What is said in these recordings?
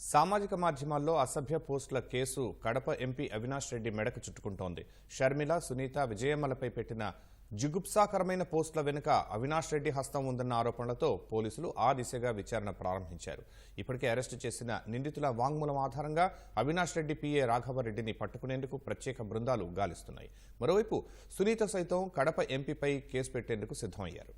సామాజిక మాధ్యమాల్లో అసభ్య పోస్టుల కేసు కడప ఎంపీ అవినాష్ రెడ్డి మెడకు చుట్టుకుంటోంది. షర్మిల సునీత విజయమ్మలపై పెట్టిన జుగుప్సాకరమైన పోస్టుల వెనుక అవినాష్ రెడ్డి హస్తం ఉందన్న ఆరోపణలతో పోలీసులు ఆ దిశగా విచారణ ప్రారంభించారు. ఇప్పటికే అరెస్టు చేసిన నిందితుల వాంగ్మూలం ఆధారంగా అవినాష్ రెడ్డి పీఏ రాఘవరెడ్డిని పట్టుకునేందుకు ప్రత్యేక బృందాలు గాలిస్తున్నాయి. మరోవైపు సునీత సైతం కడప ఎంపీపై కేసు పెట్టేందుకు సిద్ధమయ్యారు.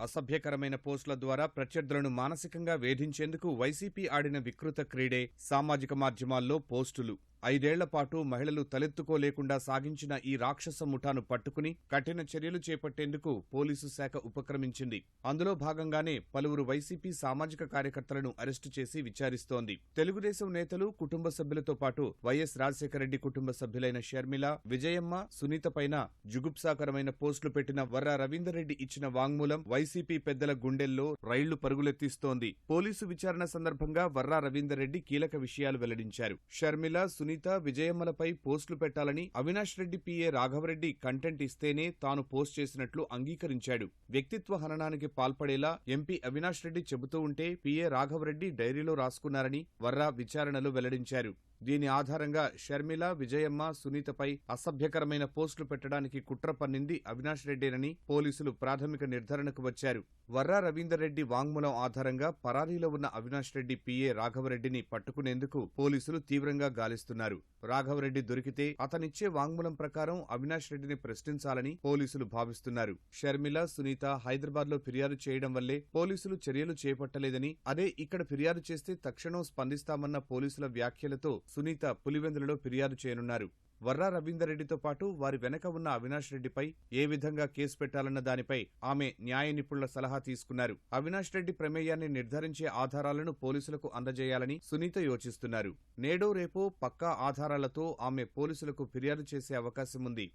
అసభ్యకరమైన పోస్టుల ద్వారా ప్రత్యర్థులను మానసికంగా వేధించేందుకు వైసీపీ ఆడిన వికృత క్రీడే సామాజిక మాధ్యమాల్లో పోస్టులు. ఐదేళ్ళ పాటు మహిళలు తలెత్తుకోలేకుండా సాగించిన ఈ రాక్షస ముఠాను పట్టుకుని కఠిన చర్యలు చేపట్టేందుకు పోలీసు శాఖ ఉపక్రమించింది. అందులో భాగంగానే పలువురు వైసీపీ సామాజిక కార్యకర్తలను అరెస్టు చేసి విచారిస్తోంది. తెలుగుదేశం నేతలు కుటుంబ సభ్యులతో పాటు వైఎస్ రాజశేఖర రెడ్డి కుటుంబ సభ్యులైన షర్మిల విజయమ్మ సునీత పైన జుగుప్సాకరమైన పోస్టులు పెట్టిన వర్రా రవీందర్ రెడ్డి ఇచ్చిన వాంగ్మూలం వైసీపీ పెద్దల గుండెల్లో రైళ్ళు పరుగులెత్తిస్తోంది. పోలీసు విచారణ సందర్భంగా వర్రా రవీందర్ రెడ్డి కీలక విషయాలు వెల్లడించారు. షర్మిల సునీత విజయమ్మలపై పోస్టులు పెట్టాలని అవినాష్ రెడ్డి పిఏ రాఘవరెడ్డి కంటెంట్ ఇస్తేనే తాను పోస్ట్ చేసినట్లు అంగీకరించాడు. వ్యక్తిత్వ హననానికి పాల్పడేలా ఎంపీ అవినాష్ రెడ్డి చెబుతూ ఉంటే పిఏ రాఘవరెడ్డి డైరీలో రాసుకున్నారని వర్రా విచారణలో వెల్లడించారు. దీని ఆధారంగా షర్మిల విజయమ్మ సునీతపై అసభ్యకరమైన పోస్టులు పెట్టడానికి కుట్ర పన్నింది అవినాష్ రెడ్డేనని పోలీసులు ప్రాథమిక నిర్ధారణకు వచ్చారు. వర్రా రవీందర్ రెడ్డి వాంగ్మూలం ఆధారంగా పరారీలో ఉన్న అవినాష్ రెడ్డి పిఏ రాఘవరెడ్డిని పట్టుకునేందుకు పోలీసులు తీవ్రంగా గాలిస్తున్నారు. రాఘవరెడ్డి దొరికితే అతనిచ్చే వాంగ్మూలం ప్రకారం అవినాష్ రెడ్డిని ప్రశ్నించాలని పోలీసులు భావిస్తున్నారు. షర్మిల సునీత హైదరాబాద్లో ఫిర్యాదు చేయడం వల్లే పోలీసులు చర్యలు చేపట్టలేదని అదే ఇక్కడ ఫిర్యాదు చేస్తే తక్షణం స్పందిస్తామన్న పోలీసుల వ్యాఖ్యలతో సునీత పులివెందులలో ఫిర్యాదు చేయనున్నారు. వర్రా రవీందర్ రెడ్డితో పాటు వారి వెనక ఉన్న అవినాష్ రెడ్డిపై ఏ విధంగా కేసు పెట్టాలన్న దానిపై ఆమె న్యాయ నిపుణుల సలహా తీసుకున్నారు. అవినాష్ రెడ్డి ప్రమేయాన్ని నిర్ధారించే ఆధారాలను పోలీసులకు అందజేయాలని సునీత యోచిస్తున్నారు. నేడో రేపో పక్కా ఆధారాలతో ఆమె పోలీసులకు ఫిర్యాదు చేసే అవకాశం ఉంది